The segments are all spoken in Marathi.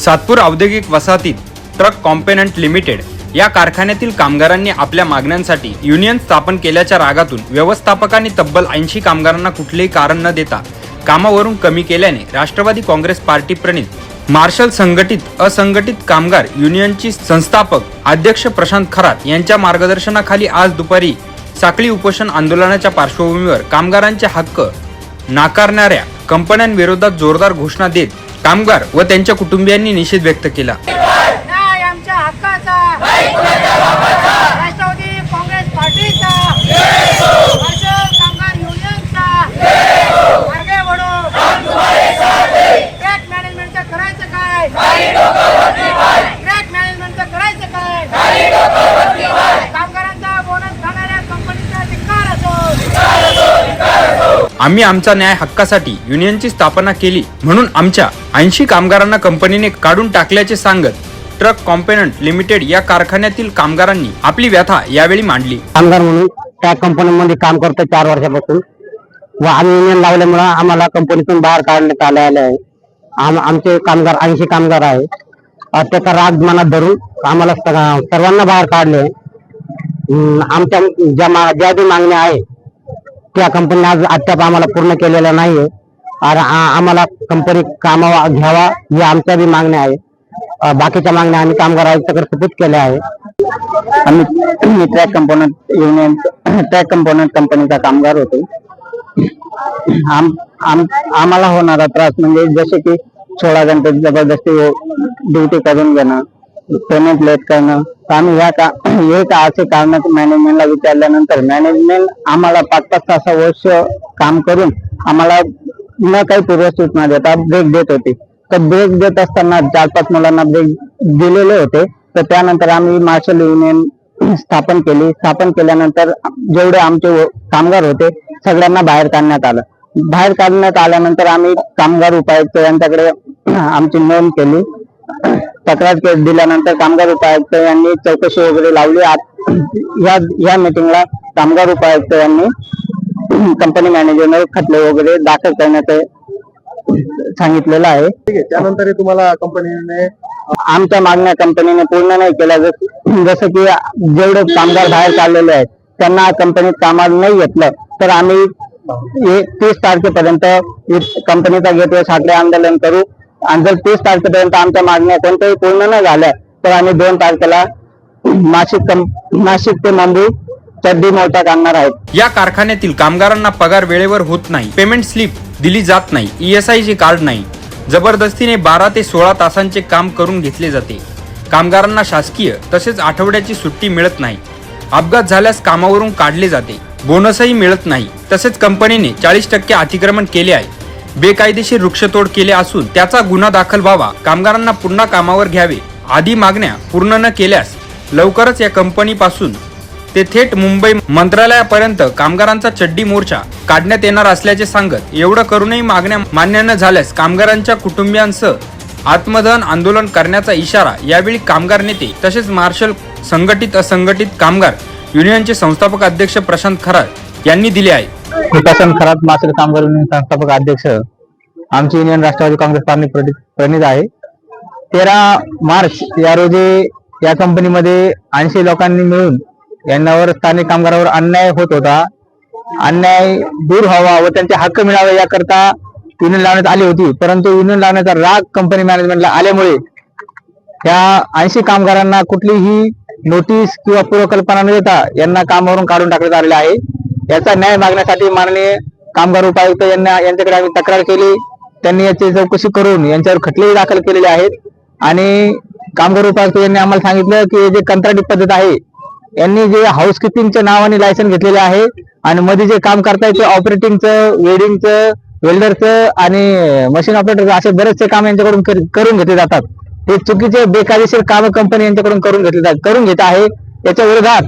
सातपूर औद्योगिक वसाहतीत ट्रक कॉम्पेनंट लिमिटेड या कारखान्यातील कामगारांनी आपल्या मागण्यांसाठी युनियन स्थापन केल्याच्या रागातून व्यवस्थापकांनी तब्बल ऐंशी कामगारांना कुठलेही कारण न देता कामावरून कमी केल्याने राष्ट्रवादी काँग्रेस पार्टी प्रणित मार्शल संघटित असंघटित कामगार युनियनची संस्थापक अध्यक्ष प्रशांत खरात यांच्या मार्गदर्शनाखाली आज दुपारी साखळी उपोषण आंदोलनाच्या पार्श्वभूमीवर कामगारांचे हक्क नाकारणाऱ्या कंपन्यांविरोधात जोरदार घोषणा देत कामगार व त्यांच्या कुटुंबियांनी निषेध व्यक्त केला. आम्ही आमचा न्याय हक्कासाठी युनियनची स्थापना केली म्हणून आमच्या ऐंशी कामगारांना कंपनीने काढून टाकल्याचे सांगत ट्रक कॉम्पेनंट लिमिटेड या कारखान्यातील कामगारांनी आपली व्यथा यावेळी मांडली. कामगार म्हणून त्या कंपनीमध्ये काम करतो चार वर्षापासून. व आम्ही युनियन लावल्यामुळे आम्हाला कंपनीतून बाहेर काढण्यात आले आले आहे. आम आमचे कामगार ऐंशी कामगार आहे. त्याचा राग मनात धरून आम्हाला सग- सर्वांना बाहेर काढले आमच्या ज्या मा- ज्या बी मागण्या आहे त्या कंपनीने आज अद्याप आम्हाला पूर्ण केलेल्या नाहीये. आम्हाला कंपनी कामावा घ्यावा या आमच्या बी मागण्या आहे. बाकीच्या मागण्या आम्ही कामगार आयुक्ताकडे सूचित केल्या आहे आम्ही track component union track component कंपनीचा कामगार होतो. आम आम आम्हाला होणारा त्रास म्हणजे जसे की सोळा घंटे जबरदस्ती हो, ड्युटी करून घेणं पेमेंट लेट करणं. तर आम्ही ह्या का हे का असे कारण मॅनेजमेंटला विचारल्यानंतर मॅनेजमेंट आम्हाला पाच पाच सहा वर्ष काम करून आम्हाला न काही पूर्व सूचना देता ब्रेक देत होती. तर ब्रेक देत असताना चार पाच मुलांना ब्रेक दिलेले होते. तर त्यानंतर आम्ही मार्शल युनियन स्थापन केली. स्थापन केल्यानंतर जेवढे आमचे कामगार होते सगळ्यांना बाहेर काढण्यात आलं. बाहेर काढण्यात आल्यानंतर आम्ही कामगार उपायुक्त यांच्याकडे आमची नोंद केली. तक्रार दिल्यानंतर कामगार उपायुक्त यांनी चौकशी वगैरे लावली. या या मीटिंगला कामगार उपायुक्त यांनी कंपनी मॅनेजरने खटले वगैरे दाखल करण्यात सांगितलेलं आहे. ठीक आहे त्यानंतर तुम्हाला कंपनीने आमच्या मागण्या कंपनीने पूर्ण नाही केल्या. जस- की जेवढे कामगार बाहेर काढलेले आहेत त्यांना कंपनीत कामाला नाही घेतलं. तर आम्ही तीस तारखेपर्यंत कंपनीचा गेटवे साखळे आंदोलन करू. आणि जर तीस तारखेपर्यंत आमच्या मागण्या कोणत्याही पूर्ण न झाल्या तर आम्ही दोन तारखेला नाशिक नाशिक ते मुंबई चड्डी मोर्चा काढणार आहेत. या कारखान्यातील कामगारांना पगार वेळेवर होत नाही. पेमेंट स्लिप दिली जात नाही. ईएसआय चे कार्ड नाही. जबरदस्तीने बारा ते सोळा तासांचे काम करून घेतले जाते. कामगारांना शासकीय तसेच आठवड्याची सुट्टी मिळत नाही. अपघात झाल्यास कामावरून काढले जाते. बोनसही मिळत नाही. तसेच कंपनीने चाळीस टक्के अतिक्रमण केले आहे. बेकायदेशीर वृक्षतोड केले असून त्याचा गुन्हा दाखल व्हावा. कामगारांना पुन्हा कामावर घ्यावे. आदी मागण्या पूर्ण न केल्यास लवकरच या कंपनीपासून ते थेट मुंबई मंत्रालयापर्यंत कामगारांचा चड्डी मोर्चा काढण्यात येणार असल्याचे सांगत एवढं करूनही मागण्या मान्य न झाल्यास कामगारांच्या कुटुंबियांसह आत्मदहन आंदोलन करण्याचा इशारा यावेळी कामगार नेते तसेच मार्शल संघटित असंघटित कामगार युनियनचे संस्थापक अध्यक्ष प्रशांत खरात यांनी दिले आहे. प्रशांत खरात मार्शल कामगार युनियन संस्थापक अध्यक्ष आमची युनियन राष्ट्रवादी काँग्रेस पार्टी प्रणित आहे. तेरा मार्च या रोजी या कंपनीमध्ये ऐंशी लोकांनी मिळून यांनावर स्थानिक कामगारावर अन्याय होत होता. अन्याय दूर व्हावा व त्यांचे हक्क मिळावे याकरता युनियन लावण्यात आली होती. परंतु युनियन लावण्याचा राग कंपनी मॅनेजमेंटला आल्यामुळे त्या ऐंशी कामगारांना कुठलीही नोटीस किंवा पूर्वकल्पना न देता यांना कामावरून काढून टाकण्यात आलेले आहे. याचा न्याय मागण्यासाठी माननीय कामगार उपायुक्त यांना यांच्याकडे आम्ही तक्रार केली. त्यांनी याची चौकशी करून यांच्यावर खटलेही दाखल केलेले आहेत. आणि कामगार उपायुक्त यांनी आम्हाला सांगितलं की जे कंत्राटी पद्धत आहे यांनी जे हाऊसकीपिंगच्या नावाने लायसन घेतलेले आहे आणि मध्ये जे काम करताय ते ऑपरेटिंगचं वेल्डिंगचं वेल्डरचं आणि मशीन ऑपरेटरचं असे बरेचसे काम यांच्याकडून करून घेतले जातात. हे चुकीचे बेकायदेशीर काम कंपनी यांच्याकडून करून घेतले करून घेत आहे. याच्या विरोधात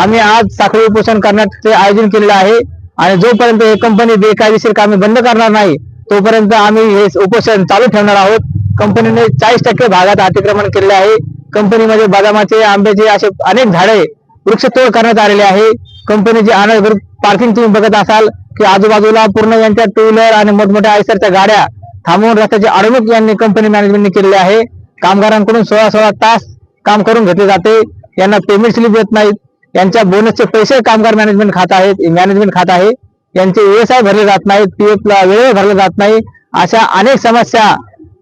आम्ही आज साखळी उपोषण करण्याचे आयोजन केलेलं आहे आणि जोपर्यंत हे कंपनी बेकायदेशीर कामे बंद करणार नाही तोपर्यंत आम्ही हे उपोषण चालू ठेवणार आहोत. कंपनीने चाळीस टक्के भागात अतिक्रमण केलेले आहे. कंपनीमध्ये बदामाचे आंब्याचे असे अनेक झाडे वृक्षतोड करण्यात आलेले आहे. कंपनीची अनधिकृत पार्किंग तुम्ही बघत असाल की आजूबाजूला पूर्ण यांच्या टू व्हीलर आणि मोठमोठ्या आयसरच्या गाड्या थांबवून रस्त्याची अडवणूक यांनी कंपनी मॅनेजमेंटने केलेली आहे. कामगारांकडून सोळा सोळा तास काम करून घेतले जाते. यांना पेमेंट स्लिप देत नाहीत. यांच्या बोनसचे पैसे कामगार मॅनेजमेंट खात आहेत मॅनेजमेंट खात आहे. यांचे व्यवसाय भरले जात नाहीत पीएफ ला वेळेवर भरले जात नाही. अशा अनेक समस्या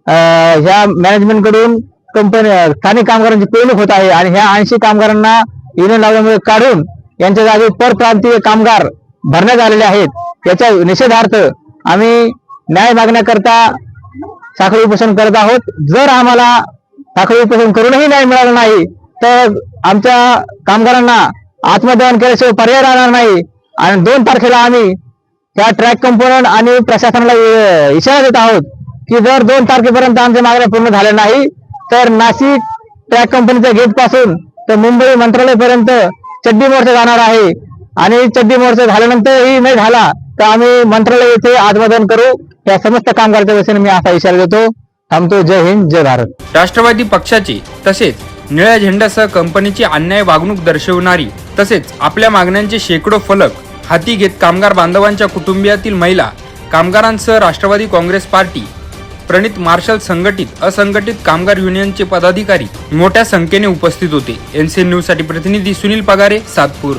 ह्या मॅनेजमेंटकडून कंपनी स्थानिक कामगारांची पिळवणूक होत आहे आणि ह्या ऐंशी कामगारांना युनियन लावल्यामुळे काढून यांच्या जागी परप्रांतीय कामगार भरण्यात आलेले आहेत. याच्या निषेधार्थ आम्ही न्याय मागण्याकरता साखळी उपोषण करत आहोत. जर आम्हाला साखळी उपोषण करूनही न्याय मिळाला नाही तर आमच्या कामगारांना आत्मदहन केल्याशिवाय पर्याय राहणार नाही. आणि दोन तारखेला आम्ही त्या ट्रॅक कंपोनंट आणि प्रशासनाला इशारा देत आहोत की जर दोन तारखेपर्यंत आमच्या मागण्या पूर्ण झाल्या नाही तर नाशिक ट्रॅक कंपनीच्या गेटपासून तर मुंबई मंत्रालयापर्यंत चड्डी मोर्चा जाणार आहे. आणि चड्डी मोर्चा झाल्यानंतरही नाही झाला तर आम्ही मंत्रालय येथे आत्मदान करू. या समस्त कामगारच्या वतीने मी असा इशारा देतो. थांबतो. जय हिंद जय भारत. राष्ट्रवादी पक्षाची तसेच निळ्या झेंड्यासह कंपनीची अन्याय वागणूक दर्शवणारी तसेच आपल्या मागण्यांचे शेकडो फलक हाती घेत कामगार बांधवांच्या कुटुंबियातील महिला कामगारांसह राष्ट्रवादी काँग्रेस पार्टी प्रणित मार्शल संघटित असंघटित कामगार युनियनचे पदाधिकारी मोठ्या संख्येने उपस्थित होते. एनसीएन न्यूजसाठी प्रतिनिधी सुनील पगारे सातपूर.